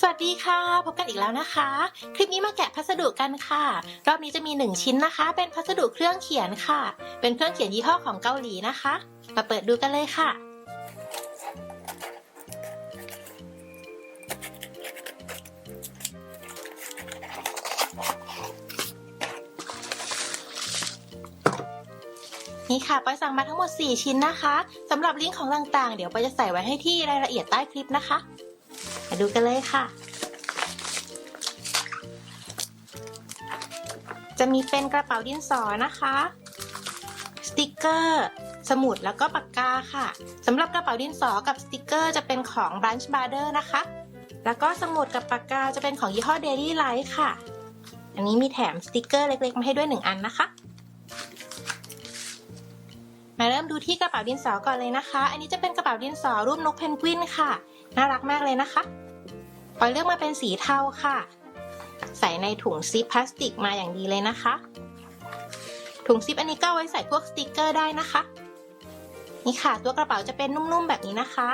สวัสดีค่ะ พบกันอีกแล้วนะคะ คลิปนี้มาแกะพัสดุกันค่ะ รอบนี้จะมี 1 ชิ้นนะคะ เป็นพัสดุเครื่องเขียนค่ะ เป็นเครื่องเขียนยี่ห้อของเกาหลีนะคะ มาเปิดดูกันเลยค่ะ นี่ค่ะปอยสั่งมาทั้งหมด 4 ชิ้นนะคะสำหรับลิงก์ของต่างๆ เดี๋ยวปอยจะใส่ไว้ให้ที่รายละเอียดใต้คลิปนะคะ มาดูกันเลยค่ะ จะมีเป็นกระเป๋าดินสอนะคะ สติกเกอร์ สมุดแล้วก็ปากกาค่ะสำหรับกระเป๋าดินสอกับสติกเกอร์จะเป็นของ Branch b a r d e r นะคะ แล้วก็สมุดกับปากกาจะเป็นของยี่ห้อ Daily Light ค่ะ อันนี้มีแถมสติกเกอร์เล็กๆ มาให้ด้วย1อันนะคะมาเริ่มดูที่กระเป๋าดินสอก่อนเลยนะคะ อันนี้จะเป็นกระเป๋าดินสอรูปนกเพนกวินค่ะ น่ารักมากเลยนะคะปอยเลือกมาเป็นสีเทาค่ะ ใส่ในถุงซิปพลาสติกมาอย่างดีเลยนะคะ ถุงซิปอันนี้ก็ไว้ใส่พวกสติกเกอร์ได้นะคะ นี่ค่ะ ตัวกระเป๋าจะเป็นนุ่มๆแบบนี้นะคะ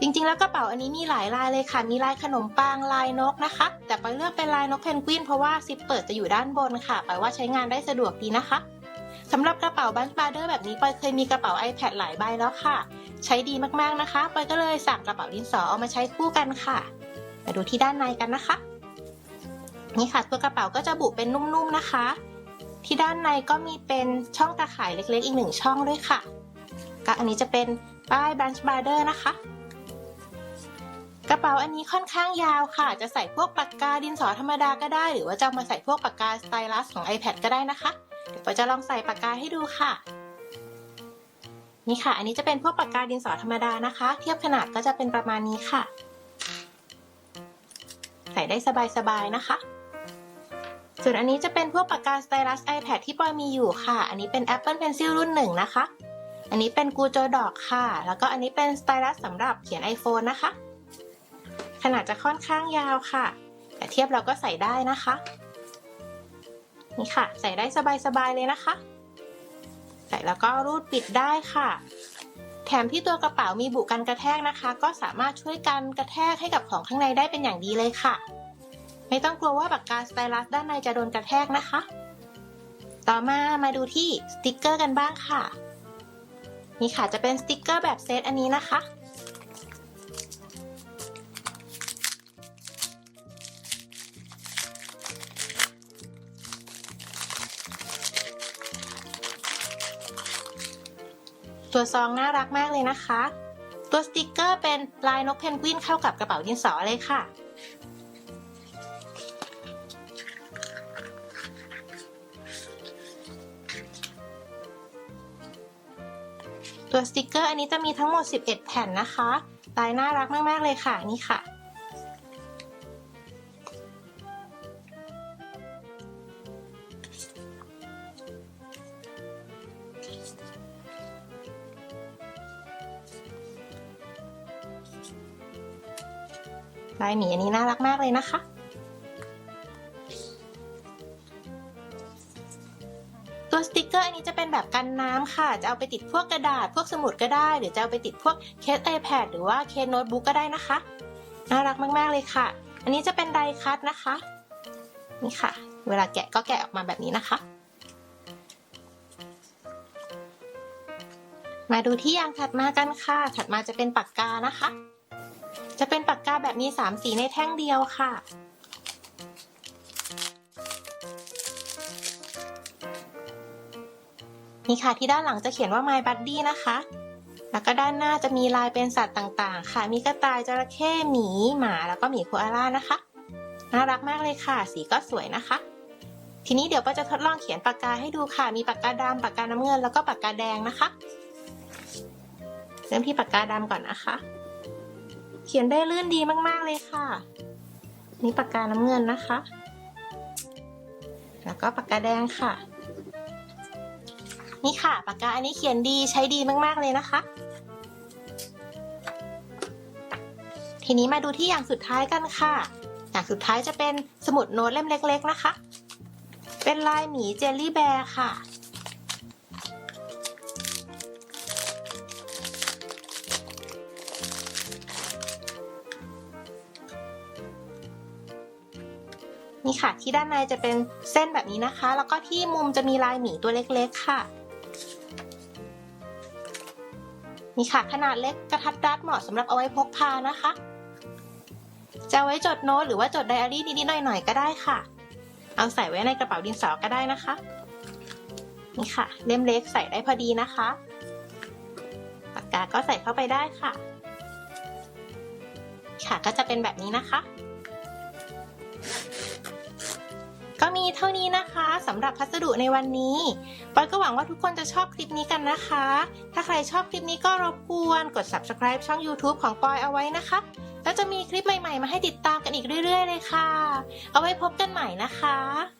จริงๆแล้วกระเป๋าอันนี้มีหลายลายเลยค่ะ มีลายขนมปังลายนกนะคะ แต่ปอยเลือกเป็นลายนกเพนกวินเพราะว่าซิปเปิดจะอยู่ด้านบนค่ะปอยว่าใช้งานได้สะดวกดีนะคะ สำหรับกระเป๋าบันบาร์เดอร์แบบนี้ปอยเคยมีกระเป๋า iPad หลายใบแล้วค่ะ ใช้ดีมากๆนะคะปอยก็เลยสั่งกระเป๋าดินสอเอามาใช้คู่กันค่ะ มาดูที่ด้านในกันนะคะ นี่ค่ะตัวกระเป๋าก็จะบุเป็นนุ่มๆนะคะ ที่ด้านในก็มีเป็นช่องตาข่ายเล็กๆ อีกหนึ่งช่องด้วยค่ะก็อันนี้จะเป็นป้ายบันบาร์เดอร์นะคะกระเป๋าอันนี้ค่อนข้างยาวค่ะ จะใส่พวกปากกาดินสอธรรมดาก็ได้ หรือว่าจะมาใส่พวกปากกาสไตลัสของ iPad ก็ได้นะคะ เดี๋ยวปอยจะลองใส่ปากกาให้ดูค่ะ นี่ค่ะ อันนี้จะเป็นพวกปากกาดินสอธรรมดานะคะ เทียบขนาดก็จะเป็นประมาณนี้ค่ะ ใส่ได้สบายๆนะคะ ส่วนอันนี้จะเป็นพวกปากกาสไตลัส iPad ที่ปอยมีอยู่ค่ะ อันนี้เป็น Apple Pencil รุ่นหนึ่งนะคะ อันนี้เป็นกูโจดอกค่ะ แล้วก็อันนี้เป็นสไตลัสสำหรับเขียน iPhone นะคะ ขนาดจะค่อนข้างยาวค่ะ แต่เทียบเราก็ใส่ได้นะคะ นี่ค่ะ ใส่ได้สบาย ๆ เลยนะคะ ใส่แล้วก็รูดปิดได้ค่ะ แถมที่ตัวกระเป๋ามีบุกันกระแทกนะคะ ก็สามารถช่วยกันกระแทกให้กับของข้างในได้เป็นอย่างดีเลยค่ะ ไม่ต้องกลัวว่าปากกาสไตลัสด้านในจะโดนกระแทกนะคะ ต่อมามาดูที่สติกเกอร์กันบ้างค่ะ นี่ค่ะจะเป็นสติกเกอร์แบบเซตอันนี้นะคะ ตัวซองน่ารักมากเลยนะคะ ตัวสติกเกอร์เป็นลายนกเพนกวินเข้ากับกระเป๋าดินสอเลยค่ะ ตัวสติกเกอร์อันนี้จะมีทั้งหมด 11 แผ่นนะคะ ลายน่ารักมากๆเลยค่ะนี่ค่ะ ลายหมีอันนี้น่ารักมากเลยนะคะ ตัวสติกเกอร์อันนี้จะเป็นแบบกันน้ำค่ะ จะเอาไปติดพวกกระดาษ พวกสมุดก็ได้ หรือจะเอาไปติดพวกเคส iPad หรือว่าเคสโน้ตบุ๊กก็ได้นะคะ น่ารักมากๆเลยค่ะ อันนี้จะเป็นไดคัตนะคะ นี่ค่ะ เวลาแกะก็แกะออกมาแบบนี้นะคะ มาดูที่ยางถัดมากันค่ะ ถัดมาจะเป็นปากกานะคะ จะเป็นปากกาแบบมี3สีในแท่งเดียวค่ะ นี่ค่ะที่ด้านหลังจะเขียนว่า My Buddy นะคะ แล้วก็ด้านหน้าจะมีลายเป็นสัตว์ต่างๆ ค่ะ มีกระต่ายจระเข้หมีหมาแล้วก็หมีโคอาล่านะคะ น่ารักมากเลยค่ะ สีก็สวยนะคะ ทีนี้เดี๋ยวป้าจะทดลองเขียนปากกาให้ดูค่ะ มีปากกาดำปากกาน้ำเงินแล้วก็ปากกาแดงนะคะ เริ่มที่ปากกาดำก่อนนะคะ เขียนได้ลื่นดีมาก ๆ เลยค่ะ นี่ปากกาน้ำเงินนะคะ แล้วก็ปากกาแดงค่ะ นี่ค่ะปากกาอันนี้เขียนดีใช้ดีมาก ๆ เลยนะคะ ทีนี้มาดูที่อย่างสุดท้ายกันค่ะ อย่างสุดท้ายจะเป็นสมุดโน้ตเล่มเล็ก ๆ นะคะ เป็นลายหมีเจลลี่แบร์ค่ะ นี่ค่ะ ที่ด้านในจะเป็นเส้นแบบนี้นะคะ แล้วก็ที่มุมจะมีลายหมีตัวเล็กๆค่ะนี่ค่ะขนาดเล็กกระทัดรัดเหมาะสำหรับเอาไว้พกพานะคะ จะไว้จดโน้ตหรือว่าจดไดอารี่นิดๆหน่อยๆก็ได้ค่ะ เอาใส่ไว้ในกระเป๋าดินสอก็ได้นะคะ นี่ค่ะ เล่มเล็กใส่ได้พอดีนะคะปากกาก็ใส่เข้าไปได้ค่ะ ค่ะก็จะเป็นแบบนี้นะคะ ก็มีเท่านี้นะคะสำหรับพัสดุในวันนี้ปอยก็หวังว่าทุกคนจะชอบคลิปนี้กันนะคะ ถ้าใครชอบคลิปนี้ก็รบกวนกด subscribe ช่อง YouTube ของปอยเอาไว้นะคะ แล้วจะมีคลิปใหม่ๆ มาให้ติดตามกันอีกเรื่อย ๆ เลยค่ะ เอาไว้พบกันใหม่นะคะ